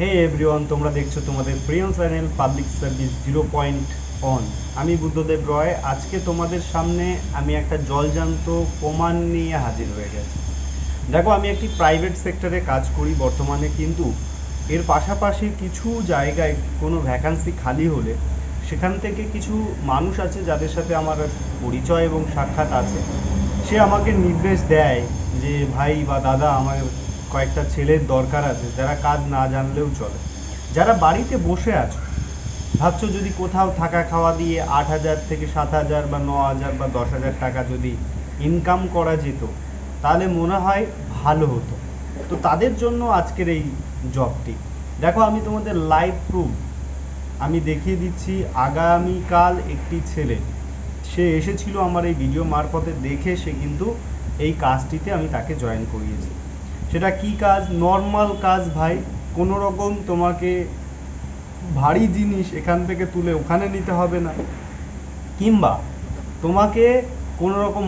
হে everyone তোমরা দেখছ তোমাদের প্রিয় channel public service zero point on আমি বুদ্ধদেব রয়, আজকে তোমাদের সামনে আমি একটা জলজান্ত প্রমাণ নিয়ে হাজির হয়ে গেছি। দেখো, আমি একটি প্রাইভেট সেক্টরে কাজ করি বর্তমানে, কিন্তু এর পাশাপাশি কিছু জায়গায় কোনো ভ্যাকান্সি খালি হলে সেখান থেকে কিছু মানুষ আছে যাদের সাথে আমার পরিচয় এবং সাক্ষাৎ আছে। সে আমাকে নির্দেশ দেয় যে, ভাই বা দাদা, আমার কয়েকটা ছেলের দরকার আছে, যারা কাজ না জানলেও চলে। যারা বাড়িতে বসে আছো, ভাবছ যদি কোথাও থাকা খাওয়া দিয়ে আট হাজার থেকে সাত হাজার বা ন হাজার বা দশ হাজার টাকা যদি ইনকাম করা যেত, তাহলে মনে হয় ভালো হতো। তো তাদের জন্য আজকের এই জবটি দেখো, আমি তোমাদের লাইভ প্রুফ আমি দেখিয়ে দিচ্ছি। আগামীকাল একটি ছেলে, সে এসেছিল আমার এই ভিডিও মারফতে, দেখে সে কিন্তু এই কাজটিতে আমি তাকে জয়েন করিয়েছি। সেটা কি কাজ? নর্মাল কাজ ভাই। কোনো রকম তোমাকে ভারী জিনিস এখান থেকে তুলে ওখানে নিতে হবে না। কিংবা তোমাকে কোনো রকম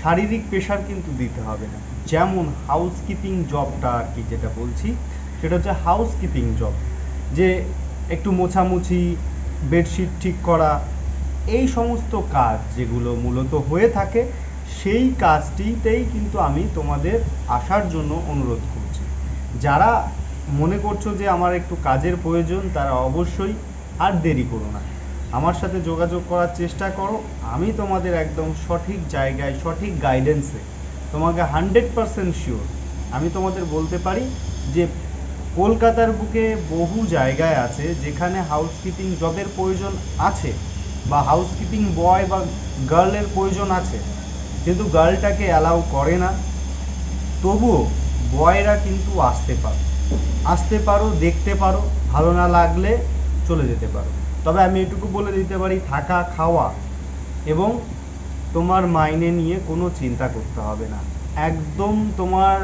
শারীরিক প্রেশার কিন্তু দিতে হবে না। যেমন হাউসকিপিং জবটা আর কি যেটা বলছি, সেটা হচ্ছে হাউসকিপিং জব যে একটু মোছামুছি বেডশিট ঠিক করা, এই সমস্ত কাজ যেগুলো মূলত হয়ে থাকে সেই কাজটিতেই কিন্তু আমি তোমাদের আসার জন্য অনুরোধ করছি। যারা মনে করছ যে আমার একটু কাজের প্রয়োজন, তারা অবশ্যই আর দেরি করো না। আমার সাথে যোগাযোগ করার চেষ্টা করো। আমি তোমাদের একদম সঠিক জায়গায়, সঠিক গাইডেন্সে তোমাকে হান্ড্রেড পারসেন্ট শিওর আমি তোমাদের বলতে পারি যে কলকাতার বুকে বহু জায়গায় আছে যেখানে হাউসকিপিং জবের প্রয়োজন আছে বা হাউসকিপিং বয় বা গার্লের প্রয়োজন আছে। কিন্তু গার্লটাকে অ্যালাউ করে না, তবুও বয়রা কিন্তু আসতে পারো। আসতে পারো, দেখতে পারো, ভালো না লাগলে চলে যেতে পারো। তবে আমি এটুকু বলে দিতে পারি, থাকা, খাওয়া এবং তোমার মাইনে নিয়ে কোনো চিন্তা করতে হবে না। একদম তোমার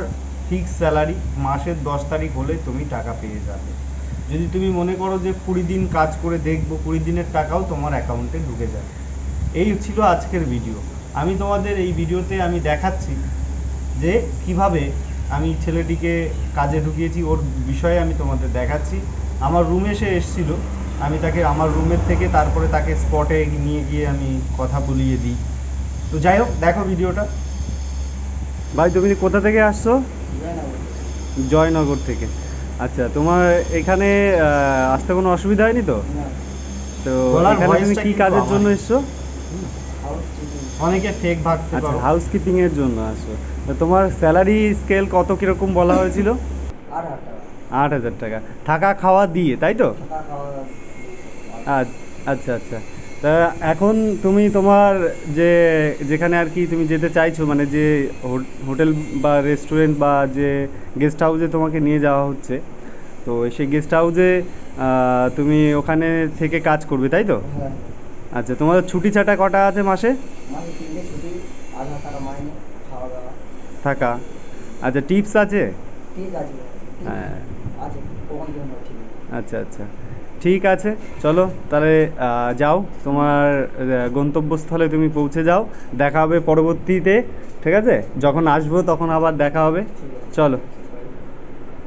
ফিক্স স্যালারি মাসের দশ তারিখ হলে তুমি টাকা পেয়ে যাবে। যদি তুমি মনে করো যে কুড়ি দিন কাজ করে দেখব, কুড়ি দিনের টাকাও তোমার অ্যাকাউন্টে ঢুকে যাবে। এই ছিল আজকের ভিডিও আমি তোমাদের এই ভিডিওতে আমি দেখাচ্ছি যে কীভাবে আমি ছেলেটিকে কাজে ঢুকিয়েছি ওর বিষয়ে আমি তোমাদের দেখাচ্ছি। আমার রুমে সে এসেছিল আমি তাকে আমার রুমের থেকে তারপরে তাকে স্পটে নিয়ে গিয়ে আমি কথা বলিয়ে দিই। তো যাই হোক দেখো ভিডিওটা। ভাই তুমি কোথা থেকে আসছো? জয়নগর থেকে। আচ্ছা তোমার এখানে আসতে কোনো অসুবিধা হয়নি তো? তো এখানে তুমি কি কাজের জন্য এসছো? অনেকে ফেক ভাবতে আচ্ছা হাউসকিপিং এর জন্য আসো। তো তোমার স্যালারি স্কেল কত কীরকম বলা হয়েছিল? আট হাজার টাকা। থাকা খাওয়া দিয়ে তাই তো? আচ্ছা আচ্ছা। তা এখন তুমি তোমার যে যেখানে আর কি তুমি যেতে চাইছো মানে যে হোটেল বা রেস্টুরেন্ট বা যে গেস্ট হাউসে তোমাকে নিয়ে যাওয়া হচ্ছে তো সেই গেস্ট হাউসে তুমি ওখানে থেকে কাজ করবে তাই তো? হ্যাঁ। আচ্ছা তোমাদের ছুটি ছাটা কটা আছে মাসে? থাকা। আচ্ছা টিপস আছে? হ্যাঁ। আচ্ছা আচ্ছা। ঠিক আছে চলো তাহলে যাও তোমার গন্তব্যস্থলে তুমি পৌঁছে যাও দেখা হবে পরবর্তীতে ঠিক আছে? যখন আসব তখন আবার দেখা হবে। চলো।